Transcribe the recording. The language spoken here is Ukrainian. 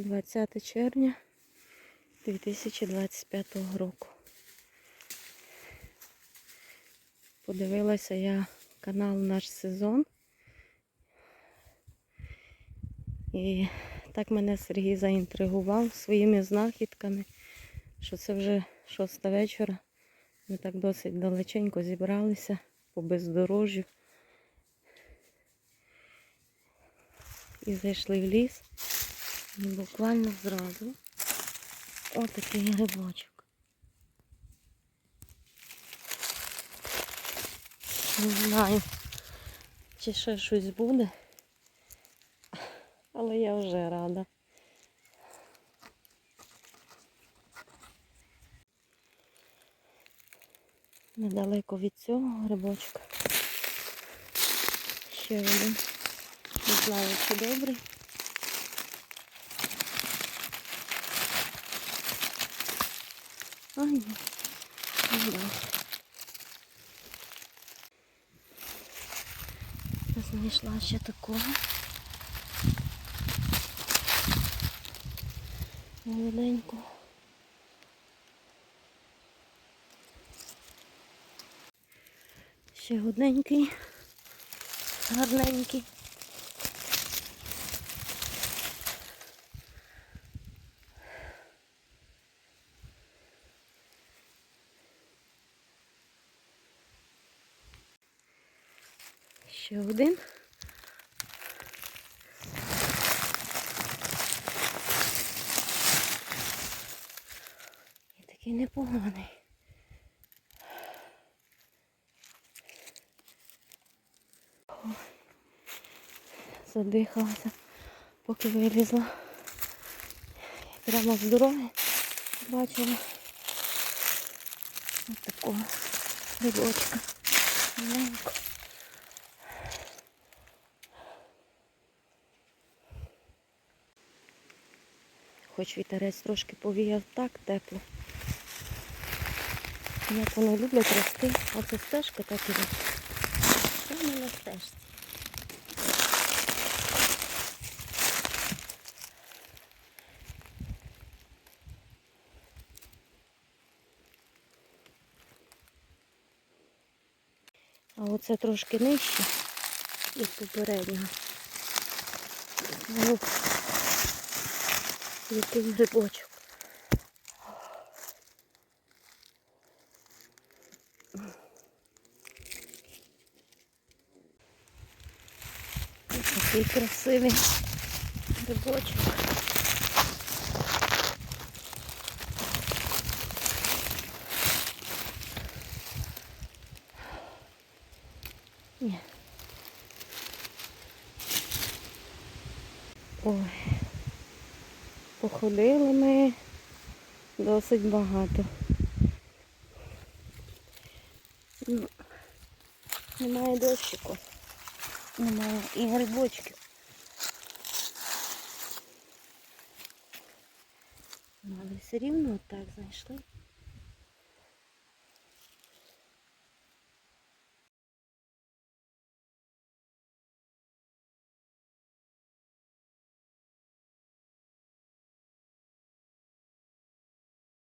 20 червня 2025 року. Подивилася я канал Наш сезон. І так мене Сергій заінтригував своїми знахідками, що це вже шоста вечора. Ми так досить далеченько зібралися по бездорожжю. І зайшли в ліс. І буквально зразу отакий грибочок. Не знаю, чи ще щось буде, але я вже рада. Недалеко від цього грибочка. Ще один. Не знаю, чи добрий. Ай. Знайшла ще такого. Молоденького. Ще одненький, гарненький. Ще один. І такий непоганий. О, Задихалася, поки вилізла. Прямо з дороги бачила ось такого грибочка. Хоч вітерець трошки повіяв так тепло. Як вони люблять рости. Оце стежка так. Що ми на стежці? А оце трошки нижче від попереднього. Який грибочок. Такий красивий грибочок. Ой. Походили ми досить багато. Немає дощику. Немає і грибочків. Ну, Але все рівно так знайшли.